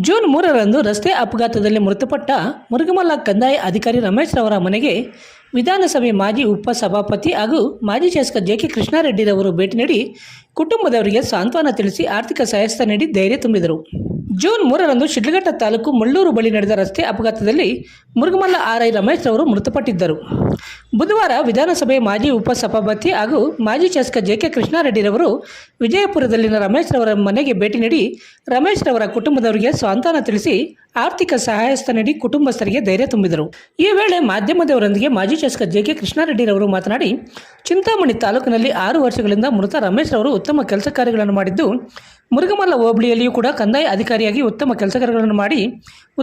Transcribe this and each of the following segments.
June ಮೂರರಂದು ರಸ್ತೆ ಅಪಘಾತದಲ್ಲಿ ಮೃತಪಟ್ಟ ಮುರುಗಮಲ್ಲ ಕಂದಾಯ ಅಧಿಕಾರಿ ರಮೇಶ್ ರವರ ಮನೆಗೆ ವಿಧಾನಸಭೆ ಮಾಜಿ ಉಪ ಸಭಾಪತಿ ಹಾಗೂ ಮಾಜಿ ಶಾಸಕ ಜೆ ಕೆ ಕೃಷ್ಣಾರೆಡ್ಡಿರವರು ಭೇಟಿ ನೀಡಿ ಕುಟುಂಬದವರಿಗೆ ಸಾಂತ್ವನ ತಿಳಿಸಿ ಆರ್ಥಿಕ ಸಹಾಯಸ್ತ ನೀಡಿ ಧೈರ್ಯ ತುಂಬಿದರು. ಜೂನ್ ಮೂರರಂದು ಶಿಡ್ಲಘಟ್ಟ ತಾಲೂಕು ಮುಳ್ಳೂರು ಬಳಿ ನಡೆದ ರಸ್ತೆ ಅಪಘಾತದಲ್ಲಿ ಮುರುಗಮಲ್ಲ ಆರ್ ಐ ರಮೇಶ್ ರವರು ಮೃತಪಟ್ಟಿದ್ದರು. ಬುಧವಾರ ವಿಧಾನಸಭೆ ಮಾಜಿ ಉಪಸಭಾಪತಿ ಹಾಗೂ ಮಾಜಿ ಶಾಸಕ ಜೆ ಕೆ ಕೃಷ್ಣಾರೆಡ್ಡಿರವರು ವಿಜಯಪುರದಲ್ಲಿನ ರಮೇಶ್ ರವರ ಮನೆಗೆ ಭೇಟಿ ನೀಡಿ ರಮೇಶ್ ರವರ ಕುಟುಂಬದವರಿಗೆ ಸಾಂತ್ವನ ತಿಳಿಸಿ ಆರ್ಥಿಕ ಸಹಾಯಸ್ಥ ನೀಡಿ ಕುಟುಂಬಸ್ಥರಿಗೆ ಧೈರ್ಯ ತುಂಬಿದರು. ಈ ವೇಳೆ ಮಾಧ್ಯಮದವರೊಂದಿಗೆ ಮಾಜಿ ಶಾಸಕ ಜೆ ಕೆ ಕೃಷ್ಣಾರೆಡ್ಡಿರವರು ಮಾತನಾಡಿ, ಚಿಂತಾಮಣಿ ತಾಲೂಕಿನಲ್ಲಿ ಆರು ವರ್ಷಗಳಿಂದ ಮೃತ ರಮೇಶ್ ರವರು ಉತ್ತಮ ಕೆಲಸ ಕಾರ್ಯಗಳನ್ನು ಮಾಡಿದ್ದು ಮುರುಗಮಲ್ಲ ಹೋಬಳಿಯಲ್ಲಿಯೂ ಕೂಡ ಕಂದಾಯ ಅಧಿಕಾರಿಯಾಗಿ ಉತ್ತಮ ಕೆಲಸ ಕಾರ್ಯಗಳನ್ನು ಮಾಡಿ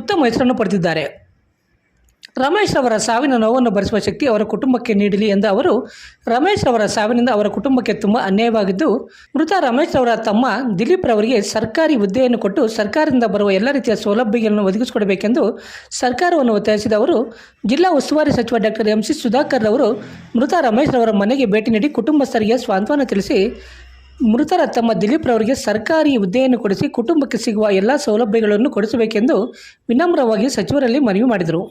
ಉತ್ತಮ ಹೆಸರನ್ನು ಪಡೆದಿದ್ದಾರೆ. ರಮೇಶ್ ಅವರ ಸಾವಿನ ನೋವನ್ನು ಭರಿಸುವ ಶಕ್ತಿ ಅವರ ಕುಟುಂಬಕ್ಕೆ ನೀಡಲಿ ಎಂದ ಅವರು, ರಮೇಶ್ ಅವರ ಸಾವಿನಿಂದ ಅವರ ಕುಟುಂಬಕ್ಕೆ ತುಂಬ ಅನ್ಯಾಯವಾಗಿದ್ದು, ಮೃತ ರಮೇಶ್ ಅವರ ತಮ್ಮ ದಿಲೀಪ್ ರವರಿಗೆ ಸರ್ಕಾರಿ ಹುದ್ದೆಯನ್ನು ಕೊಟ್ಟು ಸರ್ಕಾರದಿಂದ ಬರುವ ಎಲ್ಲ ರೀತಿಯ ಸೌಲಭ್ಯಗಳನ್ನು ಒದಗಿಸಿಕೊಡಬೇಕೆಂದು ಸರ್ಕಾರವನ್ನು ಒತ್ತಾಯಿಸಿದ ಅವರು, ಜಿಲ್ಲಾ ಉಸ್ತುವಾರಿ ಸಚಿವ ಡಾಕ್ಟರ್ ಎಂ ಸಿ ಸುಧಾಕರ್ ರವರು ಮೃತ ರಮೇಶ್ ರವರ ಮನೆಗೆ ಭೇಟಿ ನೀಡಿ ಕುಟುಂಬಸ್ಥರಿಗೆ ಸಾಂತ್ವನ ತಿಳಿಸಿ, ಮೃತರ ತಮ್ಮ ದಿಲೀಪ್ ರವರಿಗೆ ಸರ್ಕಾರಿ ಹುದ್ದೆಯನ್ನು ಕೊಡಿಸಿ ಕುಟುಂಬಕ್ಕೆ ಸಿಗುವ ಎಲ್ಲ ಸೌಲಭ್ಯಗಳನ್ನು ಕೊಡಿಸಬೇಕೆಂದು ವಿನಮ್ರವಾಗಿ ಸಚಿವರಲ್ಲಿ ಮನವಿ ಮಾಡಿದರು.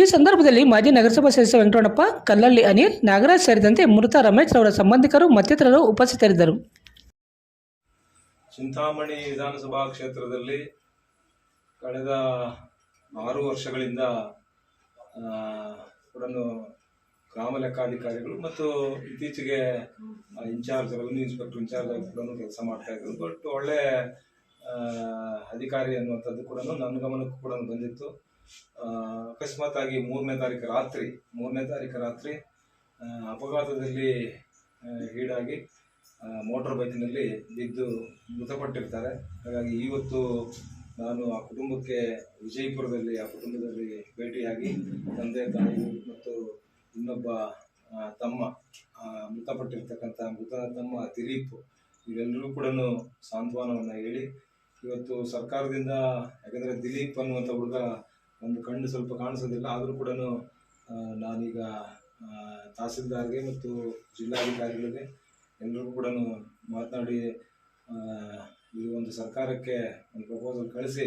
ಈ ಸಂದರ್ಭದಲ್ಲಿ ಮಾಜಿ ನಗರಸಭಾ ಸದಸ್ಯ ವೆಂಕಟರಮಣಪ್ಪ, ಕಲ್ಲಳ್ಳಿ ಅನಿಲ್, ನಾಗರಾಜ್ ಸೇರಿದಂತೆ ಮೃತ ರಮೇಶ್ ಅವರ ಸಂಬಂಧಿಕರು ಮತ್ತಿತರರು ಉಪಸ್ಥಿತರಿದ್ದರು. ಚಿಂತಾಮಣಿ ವಿಧಾನಸಭಾ ಕ್ಷೇತ್ರದಲ್ಲಿ ಕಳೆದ ಆರು ವರ್ಷಗಳಿಂದ ಗ್ರಾಮ ಲೆಕ್ಕಾಧಿಕಾರಿಗಳು ಮತ್ತು ಇತ್ತೀಚೆಗೆ ಇನ್ಚಾರ್ಜ್, ರೆವಿನ್ಯೂ ಇನ್ಸ್ಪೆಕ್ಟರ್ ಇನ್ಚಾರ್ಜ್ ಆಗಿ ಕೂಡ ಕೆಲಸ ಮಾಡ್ತಾ ಇದ್ರು ಬಟ್ ಒಳ್ಳೆ ಅಧಿಕಾರಿ ಅನ್ನುವಂಥದ್ದು ಕೂಡ ನನ್ನ ಗಮನಕ್ಕೂ ಕೂಡ ಬಂದಿತ್ತು. ಅಕಸ್ಮಾತ್ ಆಗಿ ಮೂರನೇ ತಾರೀಕು ರಾತ್ರಿ, ಮೂರನೇ ತಾರೀಕು ರಾತ್ರಿ ಅಪಘಾತದಲ್ಲಿ ಈಡಾಗಿ ಮೋಟಾರ್ ಬೈಕ್ನಲ್ಲಿ ಬಿದ್ದು ಮೃತಪಟ್ಟಿರ್ತಾರೆ. ಹಾಗಾಗಿ ಇವತ್ತು ನಾನು ಆ ಕುಟುಂಬಕ್ಕೆ ವಿಜಯಪುರದಲ್ಲಿ, ಆ ಕುಟುಂಬದಲ್ಲಿ ಭೇಟಿಯಾಗಿ ತಂದೆ, ತಾಯಿ ಮತ್ತು ಇನ್ನೊಬ್ಬ ತಮ್ಮ ಮೃತಪಟ್ಟಿರ್ತಕ್ಕಂಥ ಮೃತ ತಮ್ಮ ದಿಲೀಪ್ ಇವೆಲ್ಲರೂ ಕೂಡ ಸಾಂತ್ವನವನ್ನು ಹೇಳಿ, ಇವತ್ತು ಸರ್ಕಾರದಿಂದ, ಯಾಕಂದರೆ ದಿಲೀಪ್ ಅನ್ನುವಂಥ ಹುಡುಗ ಒಂದು ಕಣ್ಣು ಸ್ವಲ್ಪ ಕಾಣಿಸೋದಿಲ್ಲ. ಆದರೂ ಕೂಡ ನಾನೀಗ ತಹಸೀಲ್ದಾರ್ಗೆ ಮತ್ತು ಜಿಲ್ಲಾಧಿಕಾರಿಗಳಿಗೆ ಎಲ್ಲರಿಗೂ ಕೂಡ ಮಾತನಾಡಿ ಈ ಒಂದು ಸರ್ಕಾರಕ್ಕೆ ಒಂದು ಪ್ರಪೋಸಲ್ ಕಳಿಸಿ,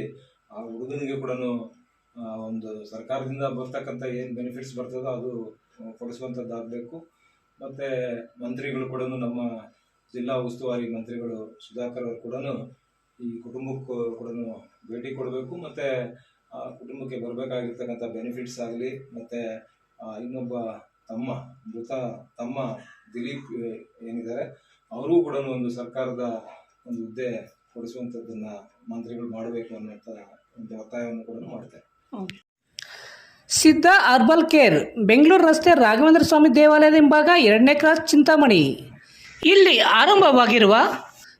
ಆ ಹುಡುಗನಿಗೆ ಕೂಡ ಒಂದು ಸರ್ಕಾರದಿಂದ ಬರ್ತಕ್ಕಂಥ ಏನು ಬೆನಿಫಿಟ್ಸ್ ಬರ್ತದೋ ಅದು ಕೊಡಿಸುವಂಥದ್ದಾಗಬೇಕು ಮತ್ತು ಮಂತ್ರಿಗಳು ಕೂಡ ನಮ್ಮ ಜಿಲ್ಲಾ ಉಸ್ತುವಾರಿ ಮಂತ್ರಿಗಳು ಸುಧಾಕರ್ ಅವರು ಕೂಡ ಈ ಕುಟುಂಬಕ್ಕೂ ಕೂಡ ಭೇಟಿ ಕೊಡಬೇಕು. ಮತ್ತು ಕುಟುಂಬಕ್ಕೆ ಬರಬೇಕಾಗಿರ್ತಕ್ಕಂಥ ಬೆನಿಫಿಟ್ಸ್ ಆಗಲಿ, ಮತ್ತು ಇನ್ನೊಬ್ಬ ತಮ್ಮ, ಮೃತ ತಮ್ಮ ದಿಲೀಪ್ ಏನಿದ್ದಾರೆ, ಅವರೂ ಕೂಡ ಒಂದು ಸರ್ಕಾರದ ಒಂದು ಹುದ್ದೆ ಕೊಡಿಸುವಂಥದ್ದನ್ನು ಮಂತ್ರಿಗಳು ಮಾಡಬೇಕು ಅನ್ನೋಂಥ ಒಂದು ಒತ್ತಾಯವನ್ನು ಕೂಡ ಮಾಡ್ತಾರೆ. ಸಿದ್ಧ ಅರ್ಬಲ್ ಕೇರ್, ಬೆಂಗಳೂರು ರಸ್ತೆ ರಾಘವೇಂದ್ರ ಸ್ವಾಮಿ ದೇವಾಲಯದ ಹಿಂಭಾಗ ಎರಡನೇ ಕ್ರಾಸ್ ಚಿಂತಾಮಣಿ. ಇಲ್ಲಿ ಆರಂಭವಾಗಿರುವ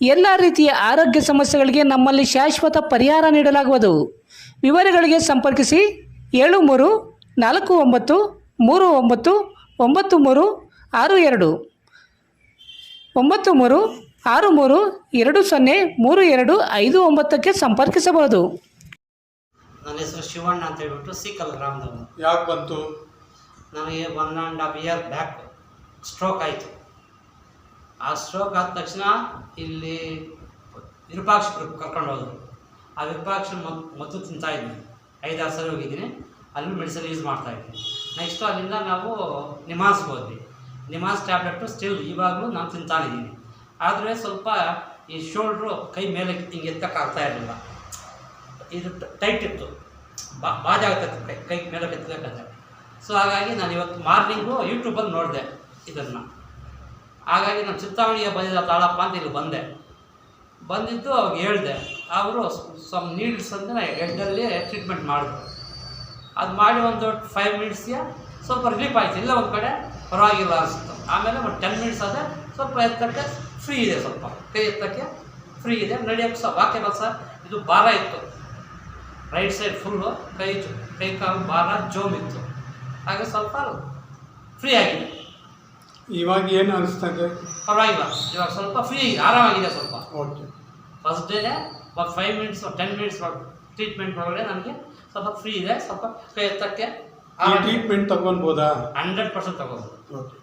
ಎಲ್ಲ ರೀತಿಯ ಆರೋಗ್ಯ ಸಮಸ್ಯೆಗಳಿಗೆ ನಮ್ಮಲ್ಲಿ ಶಾಶ್ವತ ಪರಿಹಾರ ನೀಡಲಾಗುವುದು. ವಿವರಗಳಿಗೆ ಸಂಪರ್ಕಿಸಿ ಏಳು ಮೂರು ನಾಲ್ಕು ಒಂಬತ್ತು ಮೂರು ಒಂಬತ್ತು ಒಂಬತ್ತು ಮೂರು ಆರು ಎರಡು. ಒಂಬತ್ತು ಮೂರು ಆರು ಮೂರು ಎರಡು ಸೊನ್ನೆ ಮೂರು ಎರಡು ಐದು ಒಂಬತ್ತಕ್ಕೆ ಸಂಪರ್ಕಿಸಬಹುದು. ನನ್ನ ಹೆಸರು ಶಿವಣ್ಣ ಅಂತ ಹೇಳ್ಬಿಟ್ಟು ಸಿಕ್ಕಲ್ ಗ್ರಾಮದವರು ಯಾಕೆ ಬಂತು? ನನಗೆ one and half year back stroke ಆಯಿತು. ಆ ಸ್ಟ್ರೋಕ್ ಆದ ತಕ್ಷಣ ಇಲ್ಲಿ ವಿರೂಪಾಕ್ಷಪುರಕ್ಕೆ ಕರ್ಕೊಂಡು ಹೋದರು. ಆ ವಿರೂಪಾಕ್ಷ ಮತ್ತು ತಿಂತಾ ಇದ್ದೀನಿ ಐದಾರು ಸಲ ಹೋಗಿದ್ದೀನಿ. ಅಲ್ಲಿ ಮೆಡಿಸಿನ್ ಯೂಸ್ ಮಾಡ್ತಾ ಇದ್ದೀನಿ ನೆಕ್ಸ್ಟು ಅಲ್ಲಿಂದ ನಾವು ನಿಮಾಸ್ ಹೋದ್ವಿ. ನಿಮಾಸ್ ಟ್ಯಾಬ್ಲೆಟು ಸ್ಟಿಲ್ ಇವಾಗಲೂ ನಾನು ತಿಂತಾನಿದ್ದೀನಿ ಆದರೆ ಸ್ವಲ್ಪ ಈ ಶೋಲ್ಡ್ರು ಕೈ ಮೇಲೆ ಹಿಂಗೆ ಎತ್ತಕ್ಕಾಗ್ತಾ ಇರಲಿಲ್ಲ. ಇದು ಟೈಟ್ ಇತ್ತು. ಬಾ ಆಗ್ತೈತೆ ಕೈ ಕೈ ಮೇಲೆ ಎತ್ತಬೇಕಂದ್ರೆ ಸೊ ಹಾಗಾಗಿ ನಾನು ಇವತ್ತು ಮಾರ್ನಿಂಗು ಯೂಟ್ಯೂಬಲ್ಲಿ ನೋಡಿದೆ ಇದನ್ನು. ಹಾಗಾಗಿ ನಾನು ಚಿಂತಾಮಣಿಗೆ ಬಂದಿದ್ದ ತಾಳಪ್ಪ ಅಂತ ಇಲ್ಲಿ ಬಂದೆ. ಬಂದಿದ್ದು ಅವಾಗ ಹೇಳಿದೆ, ಅವರು ಸಮ್ ನೀಡ್ಸ್ ಅಂದರೆ ಹೆಡ್ಡಲ್ಲಿ ಟ್ರೀಟ್ಮೆಂಟ್ ಮಾಡಿದ್ರು. ಅದು ಮಾಡಿ ಒಂದು ಫೈವ್ ಮಿನಿಟ್ಸ್ಗೆ ಸ್ವಲ್ಪ ರಿಲೀಫ್ ಆಯಿತು. ಇಲ್ಲ ಒಂದು ಕಡೆ ಪರವಾಗಿಲ್ಲ ಅನಿಸ್ತು ಆಮೇಲೆ ಒಂದು ಟೆನ್ ಮಿನಿಟ್ಸ್ ಆದರೆ ಸ್ವಲ್ಪ ಎತ್ತಕ್ಕೆ ಫ್ರೀ ಇದೆ ಸ್ವಲ್ಪ. ಕೈ ಎತ್ತಕ್ಕೆ ಫ್ರೀ ಇದೆ. ನಡೆಯೋಕ್ಕೆ ಸಹ ವಾಕ್ಯಬಲ್ ಸರ್ ಇದು ಭಾರ ಇತ್ತು. ರೈಟ್ ಸೈಡ್ ಫುಲ್ಲು ಕೈ ಕೈ ಕಾಲು ಭಾರ, ಜೋಮ್ ಇತ್ತು. ಹಾಗೆ ಸ್ವಲ್ಪ ಫ್ರೀ ಆಗಿದೆ. ಇವಾಗ ಏನು ಅನಿಸ್ತದೆ ಪರವಾಗಿಲ್ಲ. ಇವಾಗ ಸ್ವಲ್ಪ ಫ್ರೀ ಆರಾಮಾಗಿದೆ ಸ್ವಲ್ಪ. ಓಕೆ ಫಸ್ಟ್ ಡೇನೆ ಒಂದು five minutes ten minutes treatment ಒಳಗಡೆ ನನಗೆ ಸ್ವಲ್ಪ ಫ್ರೀ ಇದೆ. ಸ್ವಲ್ಪ ಎತ್ತಕ್ಕೆ ಟ್ರೀಟ್ಮೆಂಟ್ ತಗೊಳ್ಬೋದಾ ಹಂಡ್ರೆಡ್ ಪರ್ಸೆಂಟ್ ತಗೋಬೋದು. ಓಕೆ